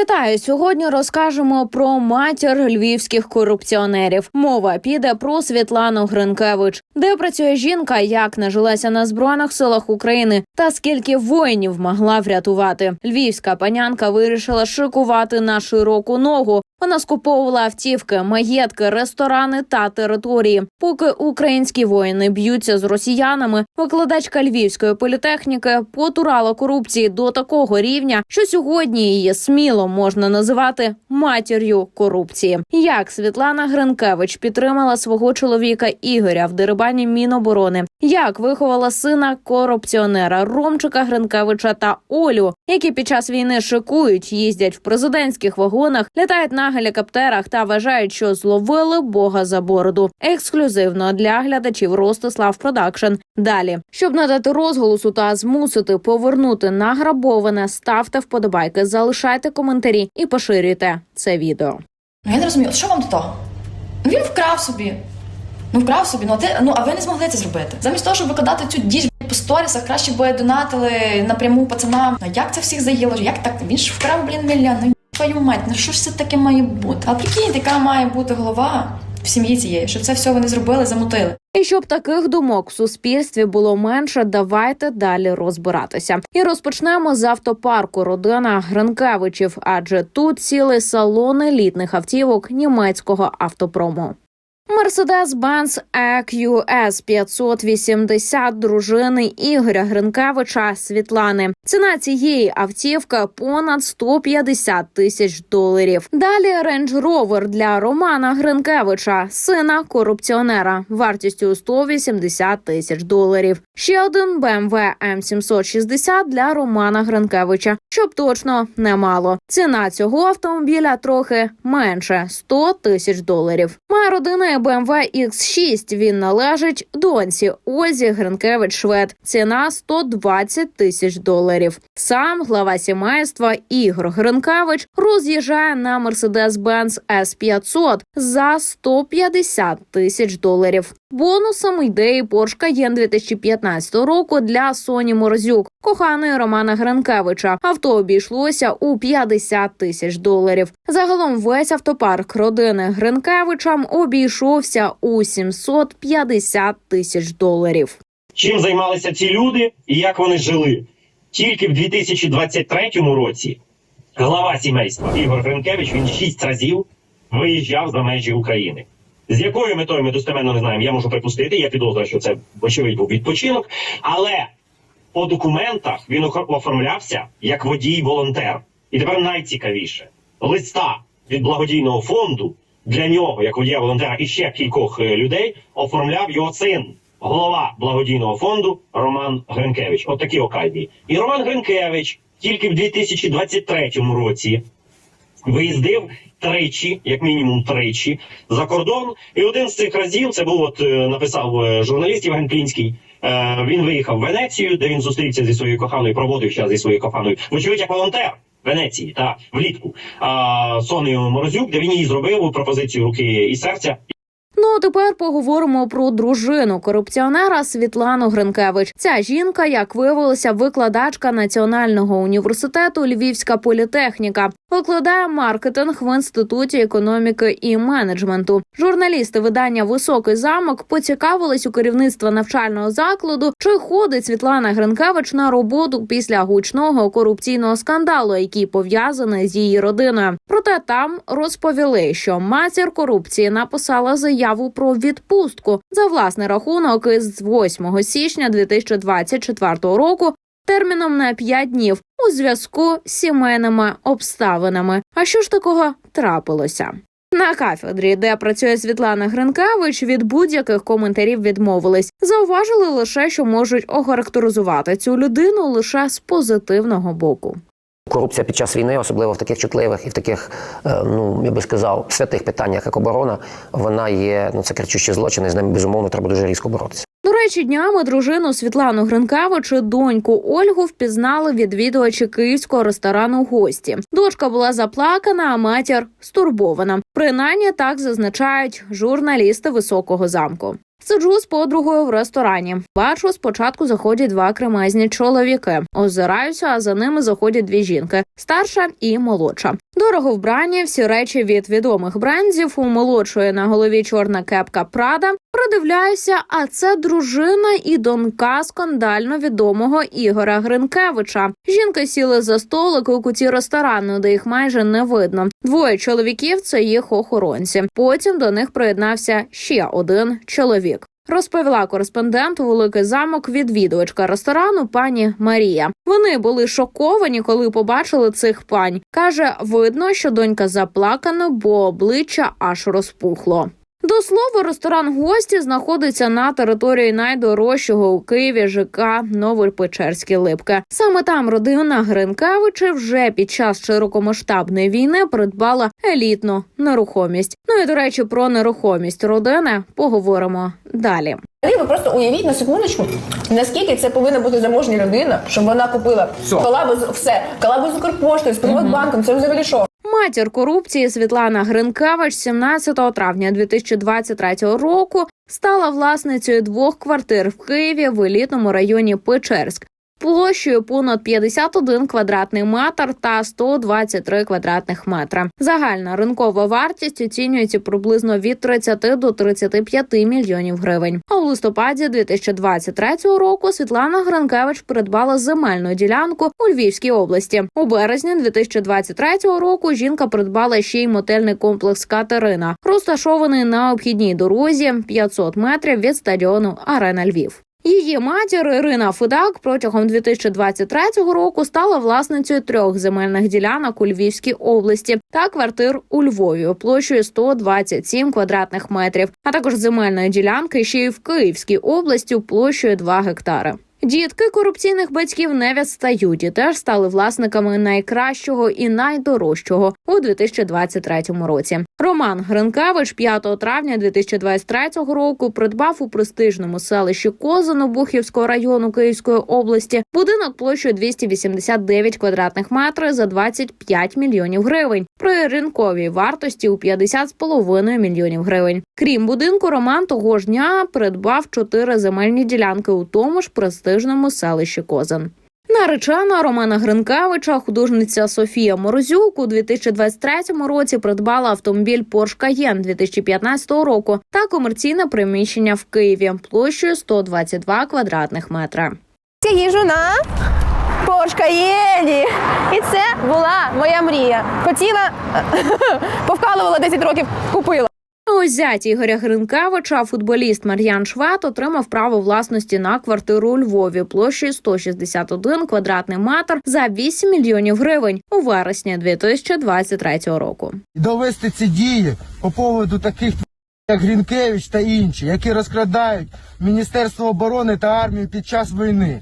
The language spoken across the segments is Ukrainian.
Вітаю! Сьогодні розкажемо про матір львівських корупціонерів. Мова піде про Світлану Гринкевич, де працює жінка, як нажилася на збройних силах України, та скільки воїнів могла врятувати. Львівська панянка вирішила шикувати на широку ногу. Вона скуповувала автівки, маєтки, ресторани та території. Поки українські воїни б'ються з росіянами, викладачка львівської політехніки потурала корупції до такого рівня, що сьогодні її сміло можна називати матір'ю корупції. Як Світлана Гринкевич підтримала свого чоловіка Ігоря в дерибані Міноборони, як виховала сина корупціонера Ромчика Гринкевича та Олю, які під час війни шикують, їздять в президентських вагонах, літають на гелікоптерах та вважають, що зловили Бога за бороду. Ексклюзивно для глядачів Ростислав Продакшн. Далі, щоб надати розголосу та змусити повернути награбоване, ставте вподобайки, залишайте коментарі і поширюйте це відео. Ну я не розумію, що вам до того? Він вкрав собі. Ну вкрав собі, ну а ти ну а ви не змогли це зробити. Замість того, щоб викладати цю діж по сторісах, краще би донатили напряму пацанам. А як це всіх заїло? Як так? Він ж вкрав, блін, мільйон. Ну твою мать, ну що ж це таке має бути? А прикинь, яка має бути голова в сім'ї цієї, щоб це все вони зробили, замутили. І щоб таких думок в суспільстві було менше, давайте далі розбиратися. І розпочнемо з автопарку родина Гринкевичів, адже тут цілий салон елітних автівок німецького автопрому. Mercedes-Benz EQS 580 дружини Ігоря Гринкевича Світлани. Ціна цієї автівки понад 150 тисяч доларів. Далі Range Rover для Романа Гринкевича, сина корупціонера, вартістю 180 тисяч доларів. Ще один BMW M760 для Романа Гринкевича, щоб точно немало. Ціна цього автомобіля трохи менше 100 тисяч доларів. Моя родина BMW X6. Він належить доньці Озі Гринкевич Швед. Ціна 120 тисяч доларів. Сам глава сімейства Ігор Гринкевич роз'їжджає на Mercedes-Benz S500 за 150 тисяч доларів. Бонусом йде і Porsche Cayenne 2015 року для Соні Морозюк, коханої Романа Гринкевича. Авто обійшлося у 50 тисяч доларів. Загалом весь автопарк родини Гринкевичам обійшовся у 750 тисяч доларів. чим займалися ці люди і як вони жили. Тільки в 2023 році глава сімейства Ігор Гринкевич він шість разів виїжджав за межі України. З якою метою ми достеменно не знаємо, я можу припустити. Я підозрюю, що це вочевидь був відпочинок, але по документах він оформлявся як водій-волонтер. І тепер найцікавіше листа від благодійного фонду для нього, як водія волонтера, і ще кількох е, людей оформляв його син, голова благодійного фонду Роман Гринкевич. От такі окальні. І Роман Гринкевич тільки в 2023 році виїздив тричі, як мінімум тричі, за кордон. І один з цих разів це був от е, написав е, журналіст Євген Плінський. Е, Він виїхав в Венецію, де він зустрівся зі своєю коханою, проводив час зі своєю коханою. Вочевидь, як волонтер. Венеції та влітку. А Сонею Морозюк, де він їй зробив пропозицію руки і серця, Ну тепер поговоримо про дружину корупціонера Світлану Гринкевич. Ця жінка, як виявилося, викладачка Національного університету Львівська політехніка, викладає маркетинг в інституті економіки і менеджменту. Журналісти видання Високий замок поцікавились у керівництва навчального закладу, чи ходить Світлана Гринкевич на роботу після гучного корупційного скандалу, який пов'язаний з її родиною. Проте там розповіли, що матір корупції написала заяву про відпустку за власний рахунок із 8 січня 2024 року. Терміном на 5 днів у зв'язку з сімейними обставинами. А що ж такого трапилося? На кафедрі, де працює Світлана Гринкевич, від будь-яких коментарів відмовились. Зауважили лише, що можуть охарактеризувати цю людину лише з позитивного боку. Корупція під час війни, особливо в таких чутливих і в таких, е, ну я би сказав, святих питаннях, як оборона, вона є ну це кричущі злочини. З ними безумовно треба дуже різко боротися. До речі, днями дружину Світлану Гринкевич і доньку Ольгу впізнали відвідувачі київського ресторану гості. Дочка була заплакана, а матір стурбована. Принаймні так зазначають журналісти високого замку. Сиджу з подругою в ресторані. Бачу, спочатку заходять два кремезні чоловіки. Озираюся, а за ними заходять дві жінки старша і молодша. Дорого вбрані, всі речі від відомих брендів. У молодшої на голові чорна кепка Прада. Придивляюся, а це дружина і донька скандально відомого Ігора Гринкевича. Жінки сіли за столик у куті ресторану, де їх майже не видно. Двоє чоловіків це їх охоронці. Потім до них приєднався ще один чоловік. Розповіла кореспонденту Великий замок відвідувачка ресторану пані Марія. Вони були шоковані, коли побачили цих пань. каже, видно, що донька заплакана, бо обличчя аж розпухло. До слова, ресторан гості знаходиться на території найдорожчого у Києві ЖК Новопечерські Липки. Саме там родина Гринкевичів вже під час широкомасштабної війни придбала елітну нерухомість. Ну і до речі, про нерухомість родини поговоримо далі. Ви просто уявіть на секундочку, наскільки це повинна бути заможня людина, щоб вона купила колабу з все, колабу з Укрпоштою, з Приватбанком. Це взагалі що? Матір корупції Світлана Гринкевич 17 травня 2023 року стала власницею двох квартир в Києві в елітному районі Печерськ. Площею понад 51 квадратний метр та 123 квадратних метра. Загальна ринкова вартість оцінюється приблизно від 30 до 35 мільйонів гривень. А у листопаді 2023 року Світлана Гринкевич придбала земельну ділянку у Львівській області. У березні 2023 року жінка придбала ще й мотельний комплекс Катерина, розташований на обхідній дорозі 500 метрів від стадіону Арена Львів. Її матір Ірина Федак протягом 2023 року стала власницею трьох земельних ділянок у Львівській області та квартир у Львові площею 127 квадратних метрів, а також земельної ділянки ще й в Київській області площею 2 гектари. Дітки корупційних батьків не відстають і теж стали власниками найкращого і найдорожчого у 2023 році. Роман Гринкевич 5 травня 2023 року придбав у престижному селищі Козино Бухівського району Київської області будинок площею 289 квадратних метрів за 25 мільйонів гривень при ринковій вартості у 50,5 мільйонів гривень. Крім будинку, Роман того ж дня придбав чотири земельні ділянки у тому ж престижному селищі Козин. Наречена Романа Гринкевича, художниця Софія Морозюк у 2023 році придбала автомобіль Porsche Cayenne 2015 року та комерційне приміщення в Києві площею 122 квадратних метра. Я їжу на Porsche Cayenne. І це була моя мрія. Хотіла, повкалувала 10 років, купила. Ось зять Ігоря Гринкевича, футболіст Мар'ян Швед отримав право власності на квартиру у Львові площею 161 квадратний метр за 8 мільйонів гривень у вересні 2023 року. довести ці дії по поводу таких як Грінкевич та інші, які розкрадають Міністерство оборони та армію під час війни.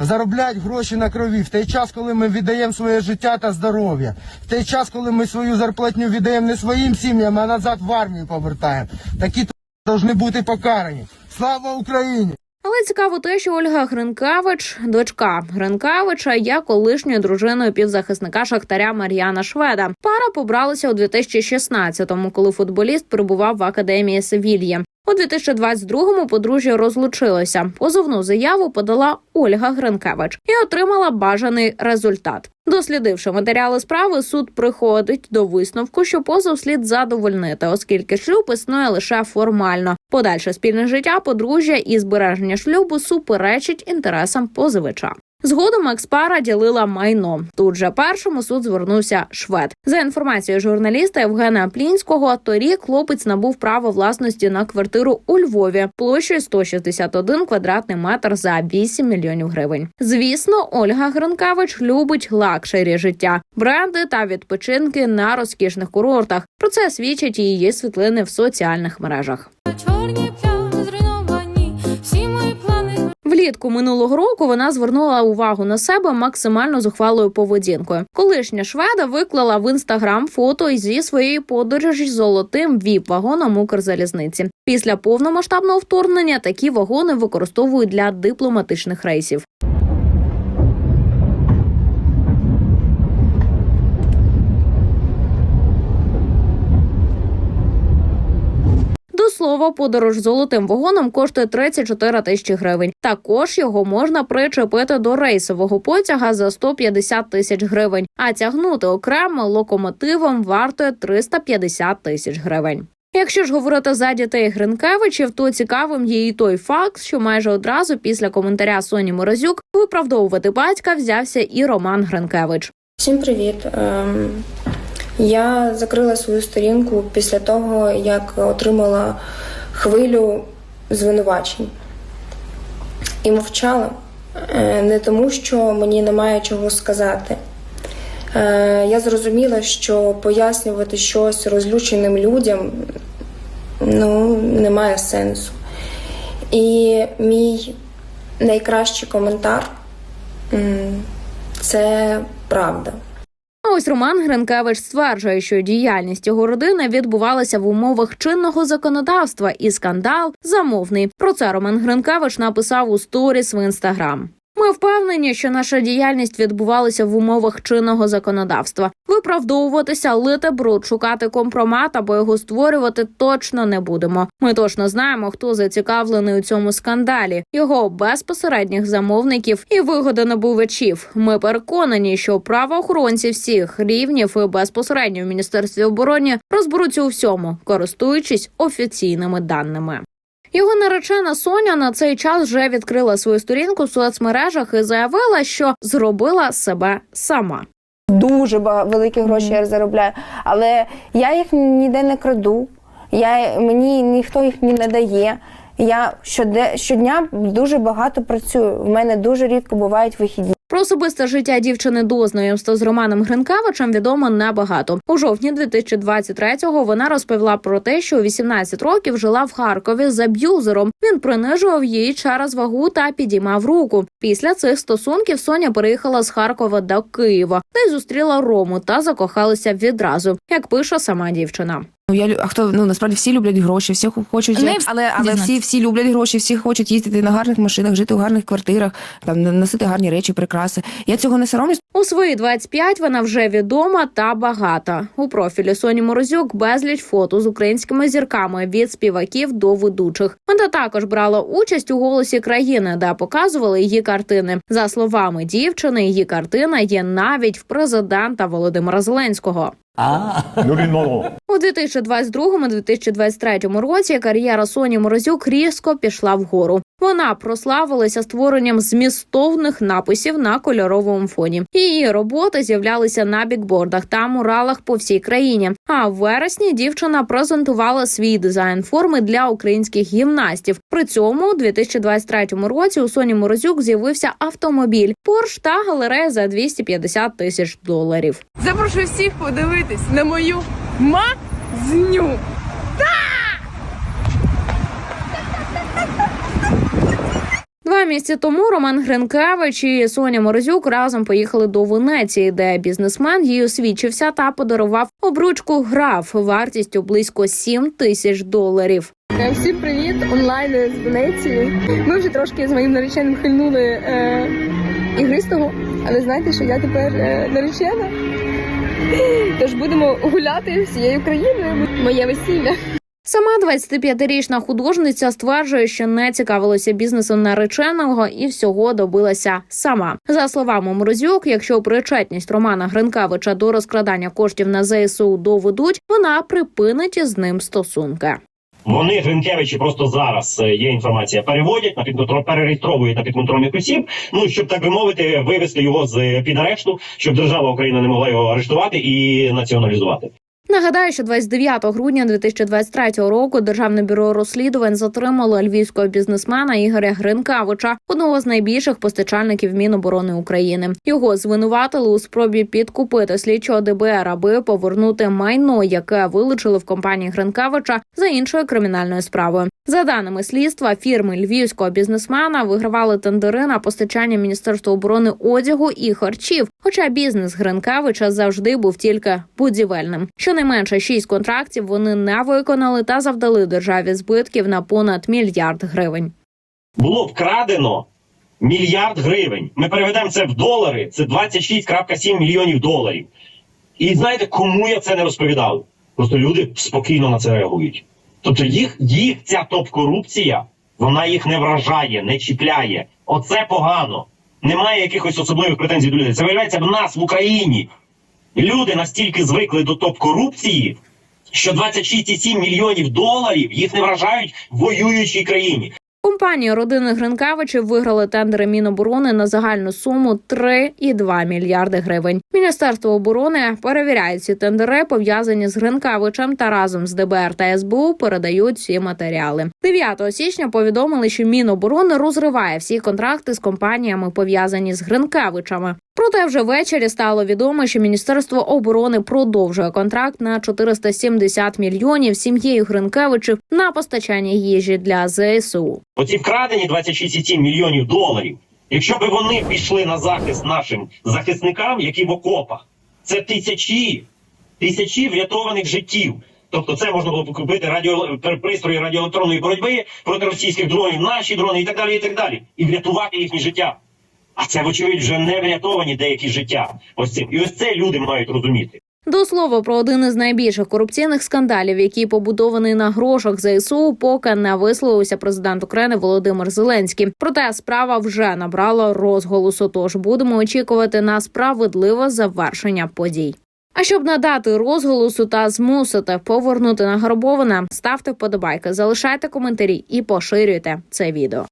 Заробляють гроші на крові в той час, коли ми віддаємо своє життя та здоров'я, в той час, коли ми свою зарплатню віддаємо не своїм сім'ям, а назад в армію повертаємо. Такі повинні бути покарані. Слава Україні! Але цікаво те, що Ольга Гринкевич, дочка Гринкевича, є колишньою дружиною півзахисника Шахтаря Мар'яна Шведа. Пара побралася у 2016-му, коли футболіст перебував в академії Севільї. У 2022-му подружжя розлучилося. Позовну заяву подала Ольга Гринкевич і отримала бажаний результат. Дослідивши матеріали справи, суд приходить до висновку, що позов слід задовольнити, оскільки шлюб існує лише формально. Подальше спільне життя подружжя і збереження шлюбу суперечить інтересам позивача. Згодом експара ділила майно. Тут же першому суд звернувся швед. За інформацією журналіста Євгена Плінського, торік хлопець набув право власності на квартиру у Львові площею 161 квадратний метр за 8 мільйонів гривень. Звісно, Ольга Гринкевич любить лакшері життя, бренди та відпочинки на розкішних курортах. Про це свідчать її світлини в соціальних мережах. Влітку минулого року вона звернула увагу на себе максимально зухвалою поведінкою. Колишня шведа виклала в інстаграм фото зі своєї подорожі з золотим віп-вагоном Укрзалізниці. Після повномасштабного вторгнення такі вагони використовують для дипломатичних рейсів. Слово, подорож золотим вагоном коштує 34 тисячі гривень. Також його можна причепити до рейсового потяга за 150 тисяч гривень, а тягнути окремо локомотивом вартує 350 тисяч гривень. Якщо ж говорити за дітей Гринкевичів, то цікавим є і той факт, що майже одразу після коментаря Соні Морозюк виправдовувати батька взявся і Роман Гринкевич. Всім привіт. Я закрила свою сторінку після того, як отримала хвилю звинувачень. І мовчала Е, не тому, що мені немає чого сказати. Е, Я зрозуміла, що пояснювати щось розлюченим людям ну, немає сенсу. І мій найкращий коментар це правда. Ось Роман Гринкевич стверджує, що діяльність його родини відбувалася в умовах чинного законодавства, і скандал замовний. Про це Роман Гринкевич написав у сторіс в інстаграм. Ми впевнені, що наша діяльність відбувалася в умовах чинного законодавства. Виправдовуватися, лити бруд, шукати компромат або його створювати точно не будемо. Ми точно знаємо, хто зацікавлений у цьому скандалі, його безпосередніх замовників і вигодонабувачів. Ми переконані, що правоохоронці всіх рівнів і безпосередньо в міністерстві оборони розберуться у всьому, користуючись офіційними даними. Його наречена Соня на цей час вже відкрила свою сторінку в соцмережах і заявила, що зробила себе сама. Дуже великі гроші я заробляю, але я їх ніде не краду. Я, мені ніхто їх не дає. Я щодня дуже багато працюю. В мене дуже рідко бувають вихідні. Про особисте життя дівчини до знайомства з Романом Гринкавичем відомо небагато. У жовтні 2023-го вона розповіла про те, що у 18 років жила в Харкові з аб'юзером. Він принижував її через вагу та підіймав руку. Після цих стосунків Соня переїхала з Харкова до Києва, де й зустріла Рому та закохалися відразу, як пише сама дівчина. Ну я а хто ну насправді всі люблять гроші, всі хочуть, Не але але всі всі люблять гроші, всі хочуть їздити на гарних машинах, жити у гарних квартирах, там носити гарні речі, прикраси. Я цього не соромлюсь. У свої 25 вона вже відома та багата. У профілі Соні Морозюк безліч фото з українськими зірками від співаків до ведучих. Вона також брала участь у голосі країни, де показували її картини. За словами дівчини, її картина є навіть в президента Володимира Зеленського. У 2022-2023 році кар'єра Соні Морозюк різко пішла вгору. Вона прославилася створенням змістовних написів на кольоровому фоні. Її роботи з'являлися на бікбордах та муралах по всій країні. А в вересні дівчина презентувала свій дизайн форми для українських гімнастів. При цьому у 2023 році у Соні Морозюк з'явився автомобіль Порш та галерея за 250 тисяч доларів. Запрошую всіх подивитись на мою мазню. Два місяці тому Роман Гринкевич і Соня Морозюк разом поїхали до Венеції, де бізнесмен їй освічився та подарував обручку граф вартістю близько 7 тисяч доларів. Е, Всім привіт! Онлайн з Венеції. Ми вже трошки з моїм нареченим хильнули е, ігристого, але знаєте, що я тепер е, наречена. Тож будемо гуляти всією країною. Моє весілля. Сама 25-річна художниця стверджує, що не цікавилася бізнесом нареченого і всього добилася сама. За словами Морозюк, якщо причетність Романа Гринкевича до розкрадання коштів на ЗСУ доведуть, вона припинить із ним стосунки. Вони Гринкевичі просто зараз е, є інформація. Переводять на підконтроль, перереєстровують на підконтрольних осіб. Ну щоб так би мовити, вивести його з під арешту, щоб держава Україна не могла його арештувати і націоналізувати. Нагадаю, що 29 грудня 2023 року Державне бюро розслідувань затримало львівського бізнесмена Ігоря Гринкавича, одного з найбільших постачальників Міноборони України. Його звинуватили у спробі підкупити слідчого ДБР, аби повернути майно, яке вилучили в компанії Гринкавича за іншою кримінальною справою. За даними слідства, фірми львівського бізнесмена вигравали тендери на постачання Міністерства оборони одягу і харчів. Хоча бізнес Гринкавича завжди був тільки будівельним. Щонайменше шість контрактів вони не виконали та завдали державі збитків на понад мільярд гривень. Було вкрадено мільярд гривень. Ми переведемо це в долари. Це 26,7 мільйонів доларів. І знаєте, кому я це не розповідав? Просто люди спокійно на це реагують. Тобто їх, їх ця топ-корупція, вона їх не вражає, не чіпляє. Оце погано. Немає якихось особливих претензій до людей. Це виявляється в нас в Україні. Люди настільки звикли до топ-корупції, що 26,7 мільйонів доларів їх не вражають в воюючій країні. Компанія родини Гринкевичів виграли тендери Міноборони на загальну суму 3,2 мільярди гривень. Міністерство оборони перевіряє ці тендери, пов'язані з Гринкевичем та разом з ДБР та СБУ передають ці матеріали. 9 січня повідомили, що Міноборони розриває всі контракти з компаніями, пов'язані з Гринкевичами. Проте вже ввечері стало відомо, що Міністерство оборони продовжує контракт на 470 мільйонів сім'єю Гринкевичів на постачання їжі для ЗСУ. Оці вкрадені 26,7 мільйонів доларів. Якщо б вони пішли на захист нашим захисникам, які в окопах, це тисячі, тисячі врятованих життів. Тобто, це можна було б купити радіо пристрої радіоелектронної боротьби проти російських дронів, наші дрони і так далі, і так далі, і врятувати їхні життя. А це, вочевидь, вже не врятовані деякі життя. Ось цим. І ось це люди мають розуміти. До слова про один із найбільших корупційних скандалів, який побудований на грошах ЗСУ, поки не висловився президент України Володимир Зеленський. Проте справа вже набрала розголосу. Тож будемо очікувати на справедливе завершення подій. А щоб надати розголосу та змусити повернути награбоване, ставте вподобайки, залишайте коментарі і поширюйте це відео.